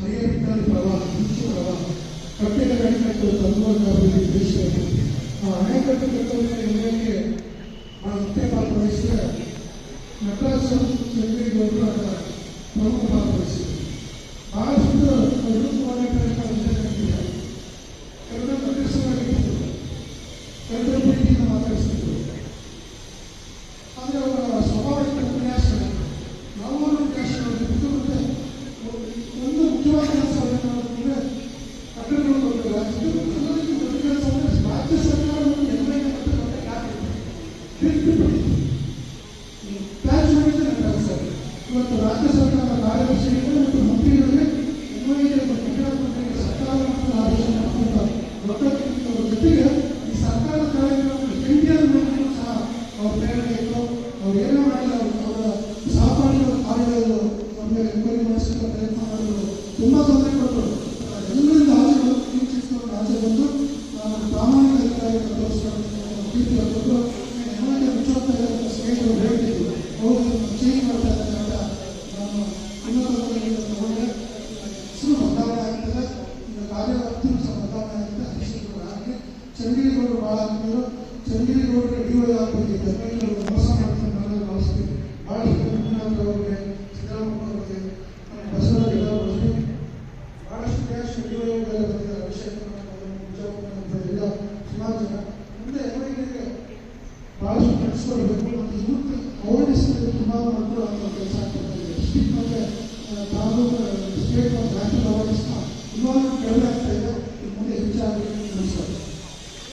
ಹರಿಯಬಿಟ್ಟಲ್ಲಿ ಪ್ರವಾಹ, ಮಿಂಚು ಪ್ರವಾಹ ಕಟ್ಟೆಗಳ ಅಣೆಕಟ್ಟು ತಂದುವಾಗ ಅಭಿವೃದ್ಧಿ ದೇಶದಲ್ಲಿ ಆ ಅಣೆಕಟ್ಟು ಕಟ್ಟುವುದರ ಎಲ್ಲರಿಗೆ ಆ ಮುಖ್ಯ ಪಾತ್ರ ವಹಿಸಿದ. ನಟರಾಜ್ ಚಂದ್ರೇಗೌಡರು ಅದರ ಪ್ರಮುಖ ಪಾತ್ರ ವಹಿಸಿದೆ. ಬಹಳಷ್ಟು ಅದ್ಭುತವಾದ ವಿಷಯ ಕನ್ನಡ ಪ್ರದೇಶವಾಗಿತ್ತು ಕನ್ನಡ ಪ್ರೀತಿಯಿಂದ ಆದರೆ ಇವತ್ತು ರಾಜ್ಯ ಸರ್ಕಾರದ ಕಾರ್ಯದರ್ಶಿಗಳು ಮತ್ತು ಮಂತ್ರಿಗಳಿಗೆ ಎನ್ವೈಗೆ ಮತ್ತು ಕಟ್ಟಡ ಮಂತ್ರಿಗೆ ಸರ್ಕಾರ ಮತ್ತು ಆದೇಶ ಅವ್ರ ಈ ಸರ್ಕಾರದ ಕಾರ್ಯಕ್ರಮಗಳು ಜಂಟಿಯಾಗಿ ಸಹ ಅವ್ರ ಪ್ರೇರಣೆ ಇತ್ತು ಅವ್ರು ಏನೋ ಮಾಡಿಲ್ಲ. ಅವ್ರು ಅವರ ಸಹಪಾಠಿಗಳ ಕಾರ್ಯಗಳು ಎನ್ಕ್ವೈರಿ ಮಾಡಿಸಿದ ಪ್ರಯತ್ನ ಮಾಡಿದ್ರು. ತುಂಬ ತೊಂದರೆ ಕೊಟ್ಟರು. ಎಲ್ಲರಿಂದ ಆಚೆ ಬಂದು ಆಚೆ ಬಂದು ಪ್ರಾಮಾಣಿಕ ಅಧಿಕಾರಿಗಳ ಸ್ನೇಹಿತರು ಹೇಳ್ತಿದ್ರು ಅಂತ ನಾನು ಉನ್ನತ ಹುದ್ದೆಗಳಿಗೆ ತಗೊಂಡೆ ಹೆಸರು ಬದಲಾವಣೆ ಆಗ್ತದೆ ಈಗ ಕಾರ್ಯವ್ಯಾಪ್ತಿಯೂ ಸಹ ಚಂದ್ರೀಗೌಡರು ಭಾಳ ಆಗ್ತಿದ್ರು ಚಂದ್ರೀಗೌಡರಿಗೆ ಡಿ ವೈ ಬೆಂಗಳೂರು ಮೋಸ ಮಾಡ್ತಾರೆ ನಾನು ಭಾವಿಸ್ತೀನಿ ಭಾಳಷ್ಟು ಮಂಜುನಾಥ್ ಅವರಿಗೆ ಸಿದ್ದರಾಮಯ್ಯ ಅವರಿಗೆ ಬಸವರಾಜ ಅವರಿಗೆ ಸುಮಾರು ಮುಂದೆ ಅವರಿಗೆ ಭಾಳಷ್ಟು ನಡೆಸ್ಕೊಳ್ಬೇಕು ಇನ್ನು ಅವೇರ್ನೆಸ್ನ ತುಂಬ ಮಕ್ಕಳು ಕೆಲಸ ಆಗ್ತದೆ ಡಿಸ್ಟಿಕ್ ಮತ್ತು ತಾಲೂಕು ಸ್ಟೇಟ್ ಮತ್ತು ನ್ಯಾಷನಲ್ ಅವೇರ್ನೆಸ್ನ ಇನ್ನೂ ಕಡಿಮೆ ಆಗ್ತಾ ಇದೆ ಮುಂದೆ ಹೆಚ್ಚಾಗಿ ನಡೆಸೋದು